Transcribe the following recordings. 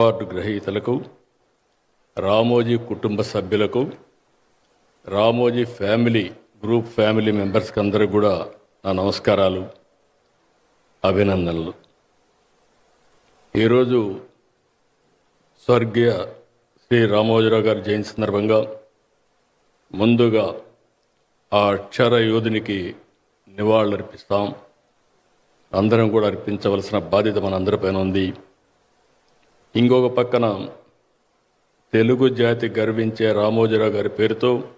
Award గ్రహీతలకు రామోజీ కుటుంబ సభ్యులకు రామోజీ ఫ్యామిలీ గ్రూప్ ఫ్యామిలీ మెంబర్స్కి అందరికి కూడా నా నమస్కారాలు అభినందనలు. ఈరోజు స్వర్గీయ శ్రీ రామోజీరావు గారి జయంతి సందర్భంగా ముందుగా ఆ అక్షర యోధునికి నివాళులర్పిస్తాం. అందరం కూడా అర్పించవలసిన బాధ్యత మనందరిపైన ఉంది. ఇంకొక పక్కన తెలుగు జాతి గర్వించే రామోజీరావు గారి పేరుతో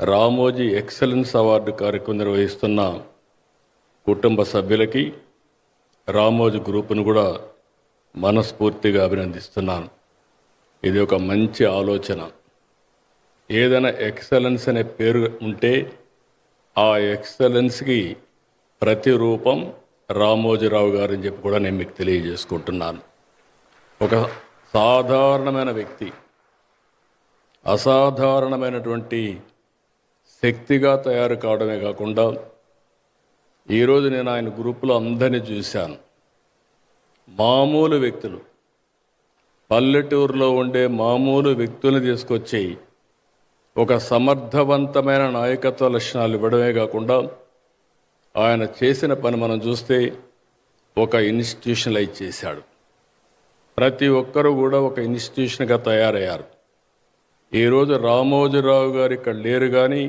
రామోజీ ఎక్సలెన్స్ అవార్డు కార్యక్రమం నిర్వహిస్తున్న కుటుంబ సభ్యులకి రామోజీ గ్రూపును కూడా మనస్ఫూర్తిగా అభినందిస్తున్నాను. ఇది ఒక మంచి ఆలోచన. ఏదైనా ఎక్సలెన్స్ అనే పేరు ఉంటే ఆ ఎక్సలెన్స్కి ప్రతిరూపం రామోజీరావు గారు అని చెప్పి కూడా నేను మీకు తెలియజేసుకుంటున్నాను. ఒక సాధారణమైన వ్యక్తి అసాధారణమైనటువంటి శక్తిగా తయారు కావడమే కాకుండా ఈరోజు నేను ఆయన గ్రూపులో అందరినీ చూశాను. మామూలు వ్యక్తులు పల్లెటూరులో ఉండే మామూలు వ్యక్తుల్ని తీసుకొచ్చి ఒక సమర్థవంతమైన నాయకత్వ లక్షణాలు ఇవ్వడమే కాకుండా ఆయన చేసిన పని మనం చూస్తే ఒక ఇన్స్టిట్యూషనలైజ్ చేశాడు. ప్రతి ఒక్కరూ కూడా ఒక ఇన్స్టిట్యూషన్గా తయారయ్యారు. ఈరోజు రామోజీరావు గారు ఇక్కడ లేరు కానీ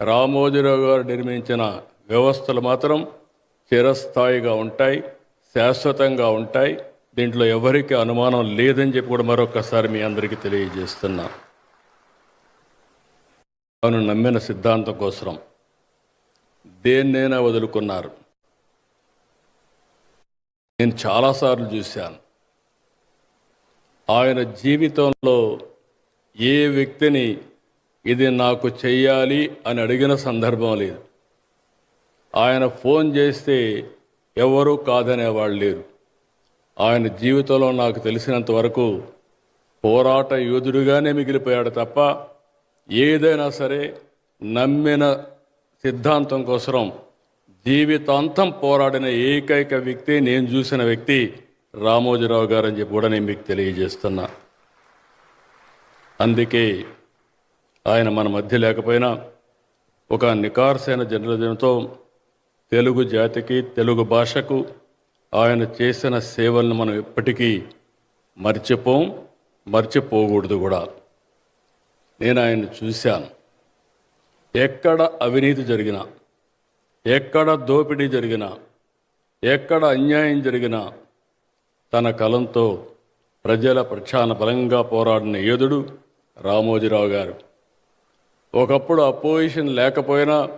రామోజీరావు గారు నిర్మించిన వ్యవస్థలు మాత్రం చిరస్థాయిగా ఉంటాయి శాశ్వతంగా ఉంటాయి. దీంట్లో ఎవరికి అనుమానం లేదని చెప్పి కూడా మరొకసారి మీ అందరికీ తెలియజేస్తున్నా. తాను నమ్మిన సిద్ధాంతం కోసం దేన్నైనా వదులుకున్నారు. నేను చాలాసార్లు చూశాను. ఆయన జీవితంలో ఏ వ్యక్తిని ఇది నాకు చెయ్యాలి అని అడిగిన సందర్భం లేదు. ఆయన ఫోన్ చేస్తే ఎవరూ కాదనేవాళ్ళు లేరు. ఆయన జీవితంలో నాకు తెలిసినంత వరకు పోరాట యోధుడిగానే మిగిలిపోయాడు తప్ప ఏదైనా సరే నమ్మిన సిద్ధాంతం కోసం జీవితాంతం పోరాడిన ఏకైక వ్యక్తి నేను చూసిన వ్యక్తి రామోజీరావు గారని చెప్పి కూడా నేను మీకు తెలియజేస్తున్నా. అందుకే ఆయన మన మధ్య లేకపోయినా ఒక నికార్సైన జర్నలిజంతో తెలుగు జాతికి తెలుగు భాషకు ఆయన చేసిన సేవలను మనం ఎప్పటికీ మర్చిపోం మర్చిపోకూడదు కూడా. నేను ఆయన్ని చూశాను. ఎక్కడ అవినీతి జరిగినా ఎక్కడ దోపిడీ జరిగినా ఎక్కడ అన్యాయం జరిగినా తన కలంతో ప్రజల ప్రక్షాళన బలంగా పోరాడిన యోధుడు రామోజీరావు గారు. ఒకప్పుడు అపోజిషన్ లేకపోయినా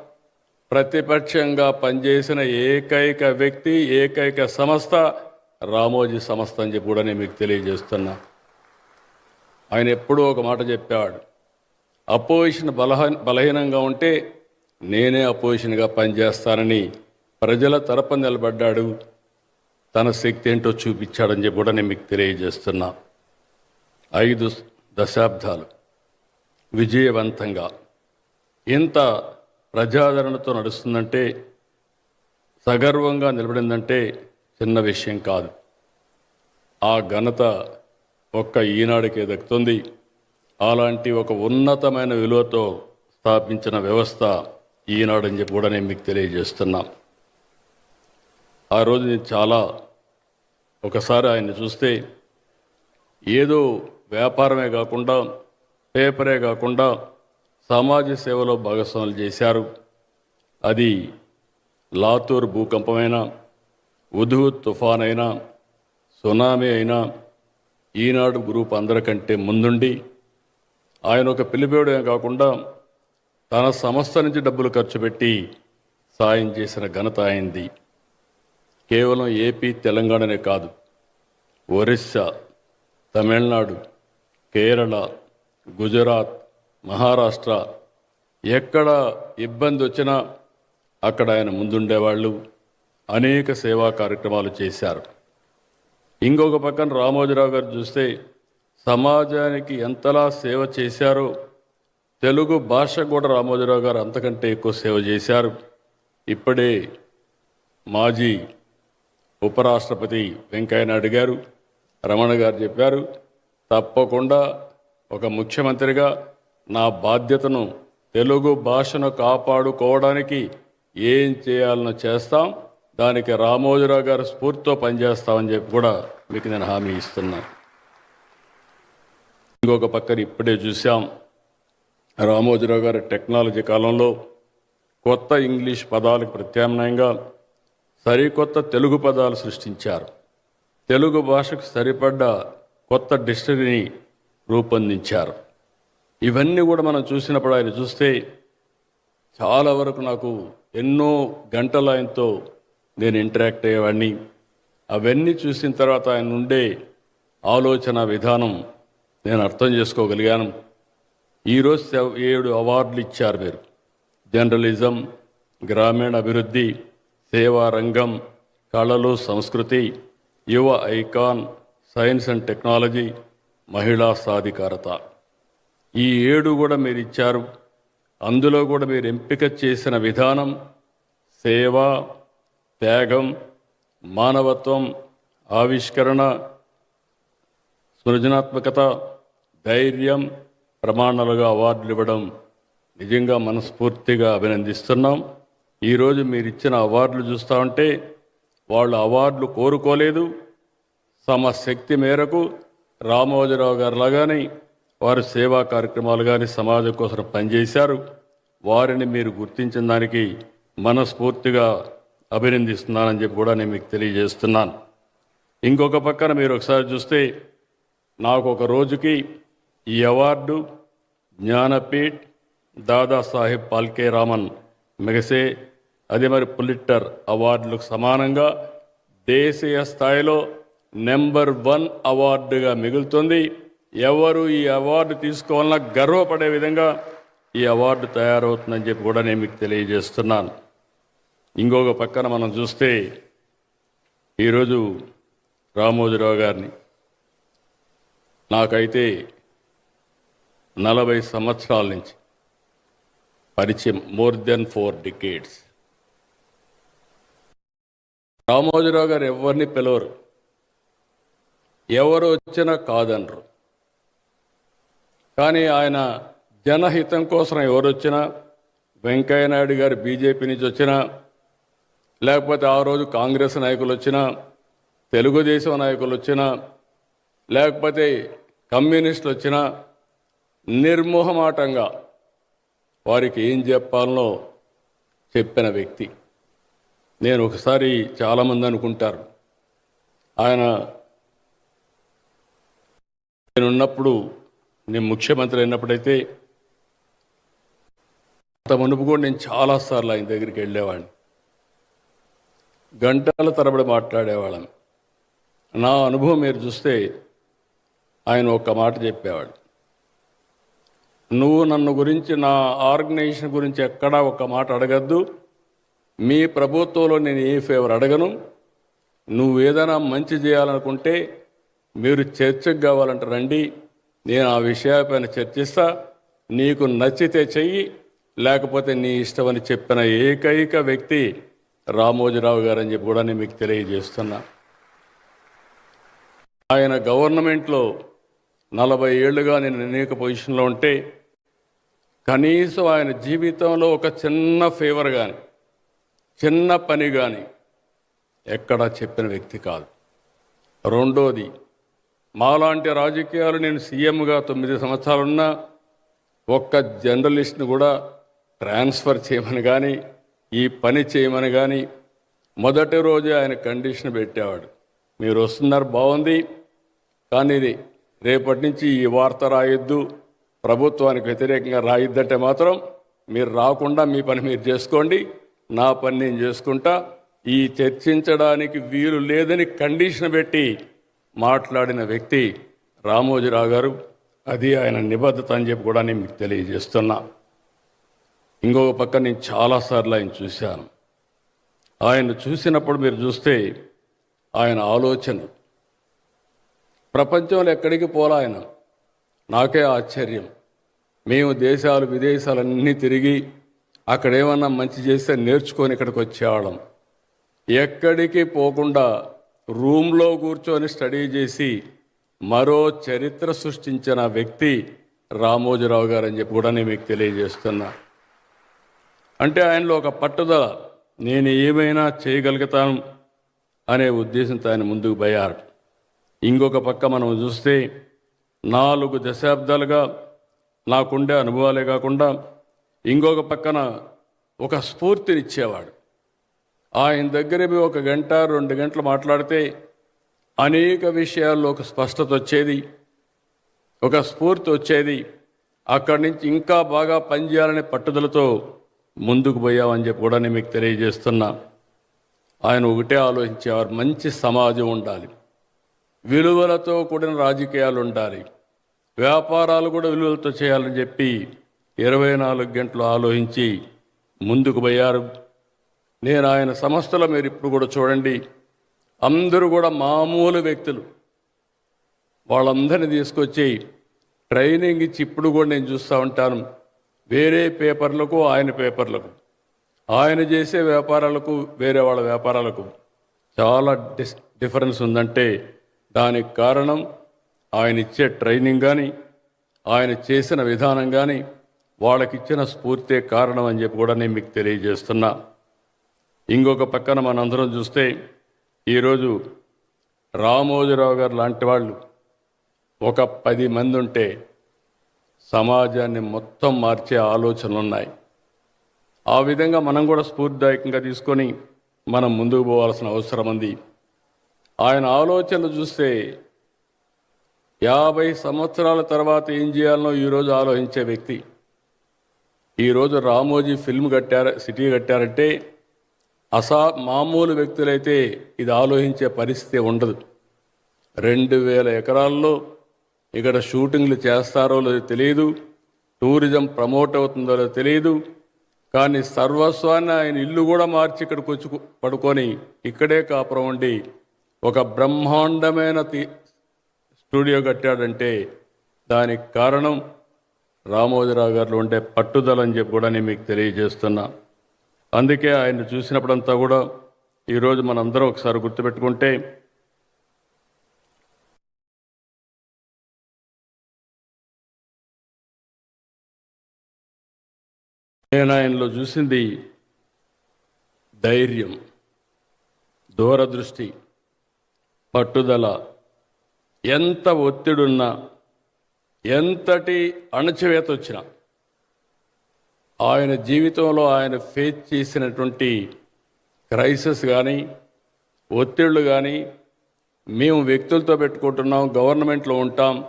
ప్రతిపక్షంగా పనిచేసిన ఏకైక వ్యక్తి ఏకైక సంస్థ రామోజీ సంస్థ అని చెప్పి కూడా నేను మీకు తెలియజేస్తున్నా. ఆయన ఎప్పుడూ ఒక మాట చెప్పాడు అపోజిషన్ బలహ బలహీనంగా ఉంటే నేనే అపోజిషన్గా పనిచేస్తానని ప్రజల తరపున నిలబడ్డాడు తన శక్తి ఏంటో చూపించాడని చెప్పి కూడా నేను మీకు తెలియజేస్తున్నా. ఐదు దశాబ్దాలు. విజయవంతంగా. ఇంత ప్రజాదరణతో నడుస్తుందంటే సగర్వంగా నిలబడిందంటే చిన్న విషయం కాదు. ఆ ఘనత ఒక్క ఈనాడికే దక్కుతుంది. అలాంటి ఒక ఉన్నతమైన విలువతో స్థాపించిన వ్యవస్థ ఈనాడని చెప్పి కూడా నేను మీకు తెలియజేస్తున్నా. ఆ రోజు నేను చాలా ఒకసారి ఆయన్ని చూస్తే ఏదో వ్యాపారమే కాకుండా పేపరే కాకుండా సమాజ సేవలో భాగస్వాములు చేశారు. అది లాతూర్ భూకంపమైనా ఉధు తుఫాన్ అయినా సునామీ అయినా ఈనాడు గ్రూప్ అందరికంటే ముందుండి ఆయన ఒక పిలిపేయడమే కాకుండా తన సంస్థ నుంచి డబ్బులు ఖర్చు పెట్టి సాయం చేసిన ఘనత అయింది కేవలం ఏపీ తెలంగాణనే కాదు. ఒరిస్సా తమిళనాడు కేరళ గుజరాత్ మహారాష్ట్ర ఎక్కడ ఇబ్బంది వచ్చినా అక్కడ ఆయన ముందుండేవాళ్ళు. అనేక సేవా కార్యక్రమాలు చేశారు. ఇంకొక పక్కన రామోజీరావు గారు చూస్తే సమాజానికి ఎంతలా సేవ చేశారో తెలుగు భాష కూడా రామోజీరావు గారు అంతకంటే ఎక్కువ సేవ చేశారు. ఇప్పుడే మాజీ ఉపరాష్ట్రపతి వెంకయ్యనాయుడు గారు రమణ గారు చెప్పారు తప్పకుండా ఒక ముఖ్యమంత్రిగా నా బాధ్యతను తెలుగు భాషను కాపాడుకోవడానికి ఏం చేయాలనో చేస్తాం. దానికి రామోజీరావు గారు స్ఫూర్తితో పనిచేస్తామని చెప్పి కూడా మీకు నేను హామీ ఇస్తున్నాను ఇంకొక పక్కన ఇప్పుడే చూసాం రామోజీరావు గారి టెక్నాలజీ కాలంలో కొత్త ఇంగ్లీష్ పదాలకు ప్రత్యామ్నాయంగా సరికొత్త తెలుగు పదాలు సృష్టించారు. తెలుగు భాషకు సరిపడ్డ కొత్త డిక్షనరీని రూపొందించారు. ఇవన్నీ కూడా మనం చూసినప్పుడు ఆయన చూస్తే చాలా వరకు నాకు ఎన్నో గంటలు ఆయనతో నేను ఇంటరాక్ట్ అయ్యేవాడిని. అవన్నీ చూసిన తర్వాత ఆయన ఉండే ఆలోచన విధానం నేను అర్థం చేసుకోగలిగాను. ఈరోజు సెవ్- ఏడు అవార్డులు ఇచ్చారు మీరు జర్నలిజం గ్రామీణ అభివృద్ధి సేవా రంగం కళలు సంస్కృతి యువ ఐకాన్ సైన్స్ అండ్ టెక్నాలజీ మహిళా సాధికారత. ఈ ఏడు కూడా మీరు ఇచ్చారు. అందులో కూడా మీరు ఎంపిక చేసిన విధానం సేవ త్యాగం మానవత్వం ఆవిష్కరణ సృజనాత్మకత ధైర్యం ప్రమాణాలుగా అవార్డులు ఇవ్వడం. నిజంగా మనస్ఫూర్తిగా అభినందిస్తున్నాం. ఈరోజు మీరు ఇచ్చిన అవార్డులు చూస్తూ ఉంటే వాళ్ళు అవార్డులు కోరుకోలేదు. తమ శక్తి మేరకు రామోజీరావు గారు లాగానే వారు సేవా కార్యక్రమాలు కానీ సమాజం కోసం పనిచేశారు. వారిని మీరు గుర్తించిన దానికి మనస్ఫూర్తిగా అభినందిస్తున్నానని చెప్పి కూడా నేను మీకు తెలియజేస్తున్నాను. ఇంకొక పక్కన మీరు ఒకసారి చూస్తే నాకు ఒక రోజుకి ఈ award Jnanpith Dadasaheb Phalke Ramon Magsaysay అదే మరి పులిట్టర్ అవార్డులకు సమానంగా దేశీయ స్థాయిలో నెంబర్ వన్ అవార్డుగా మిగులుతుంది. ఎవరు ఈ అవార్డు తీసుకోవాలన్నా గర్వపడే విధంగా ఈ అవార్డు తయారవుతుందని చెప్పి కూడా నేను మీకు తెలియజేస్తున్నాను. ఇంకొక పక్కన మనం చూస్తే ఈరోజు రామోజీరావు గారిని. నాకైతే నలభై సంవత్సరాల నుంచి పరిచయం more than four decades. Ramoji Rao garu ఎవరిని పిలవరు? ఎవరు వచ్చినా కాదనరు. కానీ ఆయన జనహితం కోసం ఎవరు వచ్చినా వెంకయ్య నాయుడు గారు బీజేపీ నుంచి వచ్చినా లేకపోతే ఆ రోజు కాంగ్రెస్ నాయకులు వచ్చినా తెలుగుదేశం నాయకులు వచ్చినా లేకపోతే కమ్యూనిస్టులు వచ్చినా నిర్మోహమాటంగా వారికి ఏం చెప్పాలనో చెప్పిన వ్యక్తి. నేను ఒకసారి చాలామంది అనుకుంటారు. ఆయన నేను ఉన్నప్పుడు నేను ముఖ్యమంత్రి అయినప్పుడైతే అంత మునుపు కూడా నేను చాలాసార్లు ఆయన దగ్గరికి వెళ్ళేవాడిని. గంటల తరబడి మాట్లాడేవాళ్ళం. నా అనుభవం మీరు చూస్తే ఆయన ఒక్క మాట చెప్పేవాడు. నువ్వు నన్ను గురించి నా ఆర్గనైజేషన్ గురించి ఎక్కడా ఒక మాట అడగద్దు. మీ ప్రభుత్వంలో నేను ఏ ఫేవర్ అడగను? నువ్వు ఏదైనా మంచి చేయాలనుకుంటే మీరు చర్చకు కావాలంటే రండి. నేను ఆ విషయాలపైన చర్చిస్తా. నీకు నచ్చితే చెయ్యి లేకపోతే నీ ఇష్టమని చెప్పిన ఏకైక వ్యక్తి రామోజీరావు గారు అని చెప్పి కూడా నేను మీకు తెలియజేస్తున్నా. ఆయన గవర్నమెంట్లో నలభై ఏళ్ళుగా నేను అనేక పొజిషన్లో ఉంటే కనీసం ఆయన జీవితంలో ఒక చిన్న ఫేవర్ కానీ చిన్న పని కానీ ఎక్కడా చెప్పిన వ్యక్తి కాదు. రెండోది మాలాంటి రాజకీయాలు నేను సీఎంగా తొమ్మిది సంవత్సరాలున్నా ఒక్క జర్నలిస్ట్ని కూడా ట్రాన్స్ఫర్ చేయమని కానీ ఈ పని చేయమని కానీ మొదటి రోజే ఆయన కండిషన్ పెట్టేవాడు. మీరు వస్తున్నారు బాగుంది. కానీ ఇది రేపటి నుంచి ఈ వార్త రాయొద్దు ప్రభుత్వానికి వ్యతిరేకంగా రాయొద్దంటే మాత్రం మీరు రాకుండా మీ పని మీరు చేసుకోండి. నా పని నేను చేసుకుంటా. ఈ చర్చించడానికి వీలు లేదని కండిషన్ పెట్టి మాట్లాడిన వ్యక్తి రామోజీరావు గారు అది ఆయన నిబద్ధత అని చెప్పి కూడా నేను మీకు తెలియజేస్తున్నా. ఇంకొక పక్క నేను చాలాసార్లు ఆయన చూశాను. ఆయన చూసినప్పుడు మీరు చూస్తే ఆయన ఆలోచన ప్రపంచంలో ఎక్కడికి పోలా ఆయన? నాకే ఆశ్చర్యం. మేము దేశాలు విదేశాలన్నీ తిరిగి అక్కడ ఏమన్నా మంచి చేస్తే నేర్చుకొని ఇక్కడికి వచ్చేవాళ్ళం. ఎక్కడికి పోకుండా రూమ్లో కూర్చొని స్టడీ చేసి మరో చరిత్ర సృష్టించిన వ్యక్తి రామోజీరావు గారు అని చెప్పి కూడా నేను మీకు తెలియజేస్తున్నా. అంటే ఆయనలో ఒక పట్టుదల నేను ఏమైనా చేయగలుగుతాను అనే ఉద్దేశంతో ఆయన ముందుకు పోయారు. ఇంకొక పక్క మనం చూస్తే నాలుగు దశాబ్దాలుగా నాకుండే అనుభవాలే కాకుండా ఇంకొక పక్కన ఒక స్ఫూర్తినిచ్చేవాడు. ఆయన దగ్గర పోయి ఒక గంట రెండు గంటలు మాట్లాడితే అనేక విషయాల్లో ఒక స్పష్టత వచ్చేది ఒక స్ఫూర్తి వచ్చేది. అక్కడి నుంచి ఇంకా బాగా పనిచేయాలనే పట్టుదలతో ముందుకు పోయామని చెప్పి కూడా నేను మీకు తెలియజేస్తున్నా. ఆయన ఒకటే ఆలోచించేవారు మంచి సమాజం ఉండాలి. విలువలతో కూడిన రాజకీయాలు ఉండాలి. వ్యాపారాలు కూడా విలువలతో చేయాలని చెప్పి ఇరవై నాలుగు గంటలు ఆలోచించి ముందుకు పోయారు. నేను ఆయన సంస్థలో మీరు ఇప్పుడు కూడా చూడండి. అందరూ కూడా మామూలు వ్యక్తులు. వాళ్ళందరినీ తీసుకొచ్చి ట్రైనింగ్ ఇచ్చి ఇప్పుడు కూడా నేను చూస్తూ ఉంటాను. వేరే పేపర్లకు ఆయన పేపర్లకు. ఆయన చేసే వ్యాపారాలకు వేరే వాళ్ళ వ్యాపారాలకు. చాలా డిస్ డిఫరెన్స్ ఉందంటే దానికి కారణం ఆయన ఇచ్చే ట్రైనింగ్ కానీ ఆయన చేసిన విధానం కానీ వాళ్ళకిచ్చిన స్ఫూర్తే కారణం అని చెప్పి కూడా నేను మీకు తెలియజేస్తున్నా. ఇంకొక పక్కన మనందరం చూస్తే ఈరోజు రామోజీరావు గారు లాంటి వాళ్ళు ఒక పది మంది ఉంటే సమాజాన్ని మొత్తం మార్చే ఆలోచనలు ఉన్నాయి. ఆ విధంగా మనం కూడా స్ఫూర్తిదాయకంగా తీసుకొని మనం ముందుకు పోవాల్సిన అవసరం ఉంది. ఆయన ఆలోచనలు చూస్తే యాభై సంవత్సరాల తర్వాత ఏం చేయాలనో ఈరోజు ఆలోచించే వ్యక్తి ఈరోజు రామోజీ ఫిల్మ్ కట్టారు సిటీ కట్టారంటే అసా మామూలు వ్యక్తులైతే ఇది ఆలోచించే పరిస్థితి ఉండదు. రెండు వేల ఎకరాల్లో ఇక్కడ షూటింగ్లు చేస్తారో లేదో తెలియదు టూరిజం ప్రమోట్ అవుతుందో లేదో తెలియదు కానీ సర్వస్వాన్ని ఆయన ఇల్లు కూడా మార్చి ఇక్కడికి వచ్చి పడుకొని ఇక్కడే కాపురం ఉండి ఒక బ్రహ్మాండమైన స్టూడియో కట్టాడంటే దానికి కారణం రామోజీరావు గారిలో ఉండే పట్టుదల అని చెప్పి కూడా నేను మీకు తెలియజేస్తున్నా. అందుకే ఆయన చూసినప్పుడంతా కూడా ఈరోజు మనందరం ఒకసారి గుర్తుపెట్టుకుంటే నేను ఆయనలో చూసింది ధైర్యం దూరదృష్టి పట్టుదల. ఎంత ఒత్తిడున్నా ఎంతటి అణచివేత వచ్చినా ఆయన జీవితంలో ఆయన ఫేస్ చేసినటువంటి క్రైసిస్ కానీ ఒత్తిళ్ళు కానీ మేము వ్యక్తులతో పెట్టుకుంటున్నాం గవర్నమెంట్లో ఉంటాం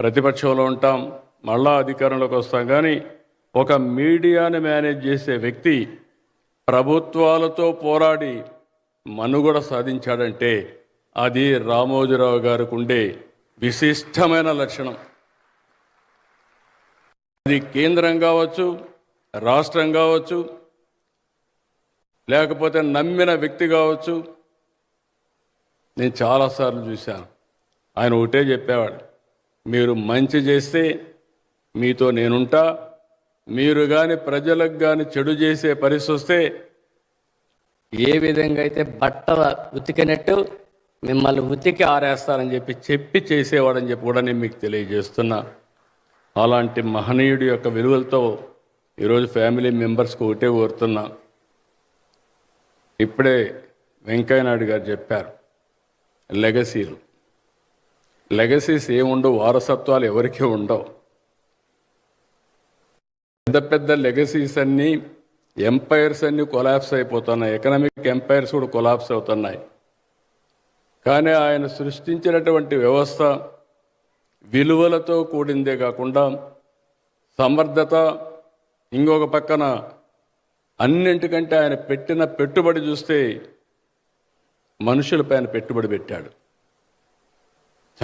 ప్రతిపక్షంలో ఉంటాం మళ్ళా అధికారంలోకి వస్తాం. కానీ ఒక మీడియాని మేనేజ్ చేసే వ్యక్తి ప్రభుత్వాలతో పోరాడి మనుగడ సాధించాడంటే అది రామోజీరావు గారికి ఉండే విశిష్టమైన లక్షణం. అది కేంద్రం కావచ్చు రాష్ట్రం కావచ్చు లేకపోతే నమ్మిన వ్యక్తి కావచ్చు. నేను చాలాసార్లు చూశాను. ఆయన ఒకటే చెప్పేవాడు మీరు మంచి చేస్తే మీతో నేనుంటా మీరు కానీ ప్రజలకు కానీ చెడు చేసే పరిస్థితి వస్తే ఏ విధంగా అయితే బట్టల ఉతికినట్టు మిమ్మల్ని ఉతికి ఆరేస్తారని చెప్పి చెప్పి చేసేవాడని చెప్పి కూడా నేను మీకు తెలియజేస్తున్నా. అలాంటి మహనీయుడి యొక్క విలువలతో ఈరోజు ఫ్యామిలీ మెంబర్స్కి ఒకటే కోరుతున్నా. ఇప్పుడే వెంకయ్యనాయుడు గారు చెప్పారు లెగసీలు. లెగసీస్ ఏముండవు వారసత్వాలు ఎవరికీ ఉండవు. పెద్ద పెద్ద లెగసీస్ అన్నీ ఎంపైర్స్ అన్నీ కొలాప్స్ అయిపోతున్నాయి. ఎకనామిక్ ఎంపైర్స్ కూడా కొలాప్స్ అవుతున్నాయి. కానీ ఆయన సృష్టించినటువంటి వ్యవస్థ విలువలతో కూడిందే కాకుండా సమర్థత ఇంకొక పక్కన అన్నింటికంటే ఆయన పెట్టిన పెట్టుబడి చూస్తే మనుషులపైన పెట్టుబడి పెట్టాడు.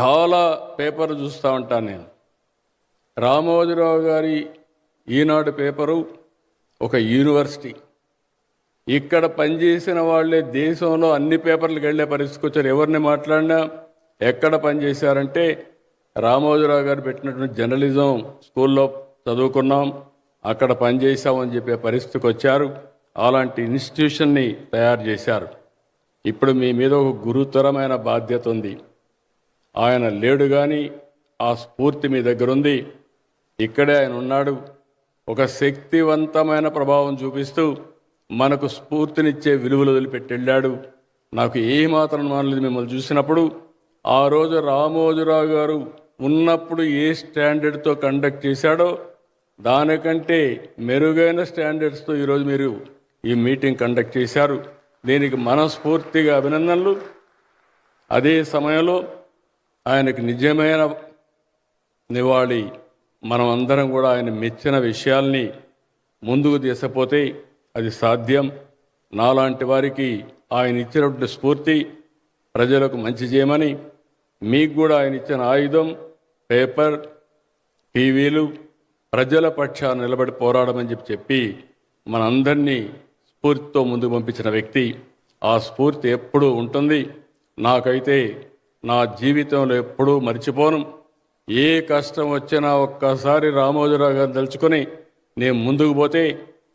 చాలా పేపర్లు చూస్తూ ఉంటాను నేను. రామోజీరావు గారి ఈనాడు పేపరు ఒక యూనివర్సిటీ. ఇక్కడ పనిచేసిన వాళ్ళే దేశంలో అన్ని పేపర్లకు వెళ్ళే పరిస్థితికి వచ్చారు. ఎవరిని మాట్లాడినా ఎక్కడ పనిచేశారంటే రామోజీరావు గారు పెట్టినటువంటి జర్నలిజం స్కూల్లో చదువుకున్నాం అక్కడ పనిచేసామని చెప్పే పరిస్థితికి వచ్చారు. అలాంటి ఇన్స్టిట్యూషన్ని తయారు చేశారు. ఇప్పుడు మీ మీద ఒక గురుతరమైన బాధ్యత ఉంది. ఆయన లేడు కానీ ఆ స్ఫూర్తి మీ దగ్గర ఉంది. ఇక్కడే ఆయన ఉన్నాడు. ఒక శక్తివంతమైన ప్రభావం చూపిస్తూ మనకు స్ఫూర్తినిచ్చే విలువలు వదిలిపెట్టి వెళ్ళాడు నాకు ఏమాత్రం మానలేదు మిమ్మల్ని చూసినప్పుడు. ఆ రోజు రామోజురావు గారు ఉన్నప్పుడు ఏ స్టాండర్డ్తో కండక్ట్ చేశాడో దానికంటే మెరుగైన స్టాండర్డ్స్తో ఈరోజు మీరు ఈ మీటింగ్ కండక్ట్ చేశారు. దీనికి మనస్ఫూర్తిగా అభినందనలు. అదే సమయంలో ఆయనకు నిజమైన నివాళి మనం అందరం కూడా ఆయన మెచ్చిన విషయాల్ని ముందుకు తీసుకపోతే అది సాధ్యం. నాలాంటి వారికి ఆయన ఇచ్చినటువంటి స్ఫూర్తి ప్రజలకు మంచి చేయమని మీకు కూడా ఆయన ఇచ్చిన ఆయుధం. పేపర్ టీవీలు ప్రజల పక్షాన నిలబడి పోరాడమని చెప్పి చెప్పి మనందరినీ స్ఫూర్తితో ముందుకు పంపించిన వ్యక్తి. ఆ స్ఫూర్తి ఎప్పుడూ ఉంటుంది. నాకైతే నా జీవితంలో ఎప్పుడూ మర్చిపోను. ఏ కష్టం వచ్చినా ఒక్కసారి రామోజీరావు గారిని తలుచుకొని నేను ముందుకు పోతే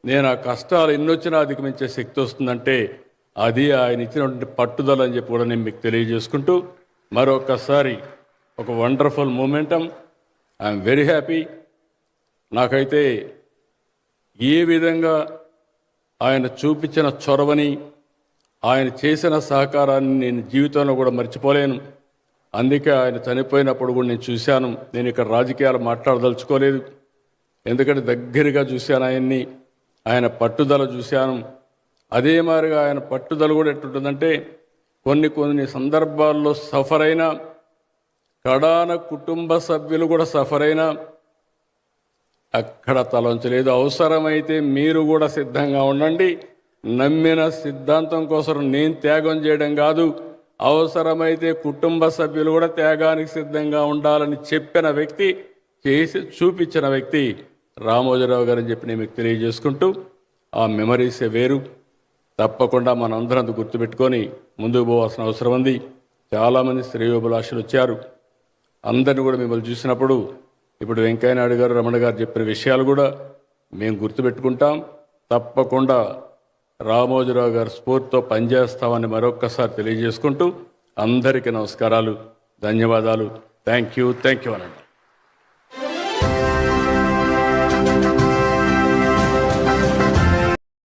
నేను ఆ కష్టాలు ఎన్నొచ్చినా అధిగమించే శక్తి వస్తుందంటే అది ఆయన ఇచ్చినటువంటి పట్టుదల అని చెప్పి కూడా నేను మీకు తెలియజేసుకుంటూ మరొకసారి ఒక wonderful momentum. I'm very happy. నాకైతే ఏ విధంగా ఆయన చూపించిన చొరవని ఆయన చేసిన సహకారాన్ని నేను జీవితంలో కూడా మర్చిపోలేను. అందుకే ఆయన చనిపోయినప్పుడు కూడా నేను చూశాను. నేను ఇక్కడ రాజకీయాలు మాట్లాడదలుచుకోలేదు. ఎందుకంటే దగ్గరగా చూశాను ఆయన్ని. ఆయన పట్టుదల చూశాను. అదే మాదిరిగా ఆయన పట్టుదల కూడా ఎట్టుంటుందంటే కొన్ని కొన్ని సందర్భాల్లో సఫర్ అయినా కడాన కుటుంబ సభ్యులు కూడా సఫర్ అయినా అక్కడ తలంచలేదు. అవసరమైతే మీరు కూడా సిద్ధంగా ఉండండి. నమ్మిన సిద్ధాంతం కోసం నేను త్యాగం చేయడం కాదు. అవసరమైతే కుటుంబ సభ్యులు కూడా త్యాగానికి సిద్ధంగా ఉండాలని చెప్పిన వ్యక్తి చేసి చూపించిన వ్యక్తి రామోజీరావు గారు చెప్పి నేను మీకు తెలియజేసుకుంటూ ఆ మెమరీసే వేరు. తప్పకుండా మనందరం అది గుర్తుపెట్టుకొని ముందుకు పోవాల్సిన అవసరం ఉంది. చాలామంది శ్రేయోభిలాషులు వచ్చారు. అందరిని కూడా మిమ్మల్ని చూసినప్పుడు ఇప్పుడు వెంకయ్యనాయుడు గారు రమణ గారు చెప్పిన విషయాలు కూడా మేము గుర్తుపెట్టుకుంటాం. తప్పకుండా రామోజీరావు గారు స్ఫూర్తితో పనిచేస్తామని మరొక్కసారి తెలియజేసుకుంటూ అందరికీ నమస్కారాలు ధన్యవాదాలు. థ్యాంక్ యూ థ్యాంక్ యూ అనండి.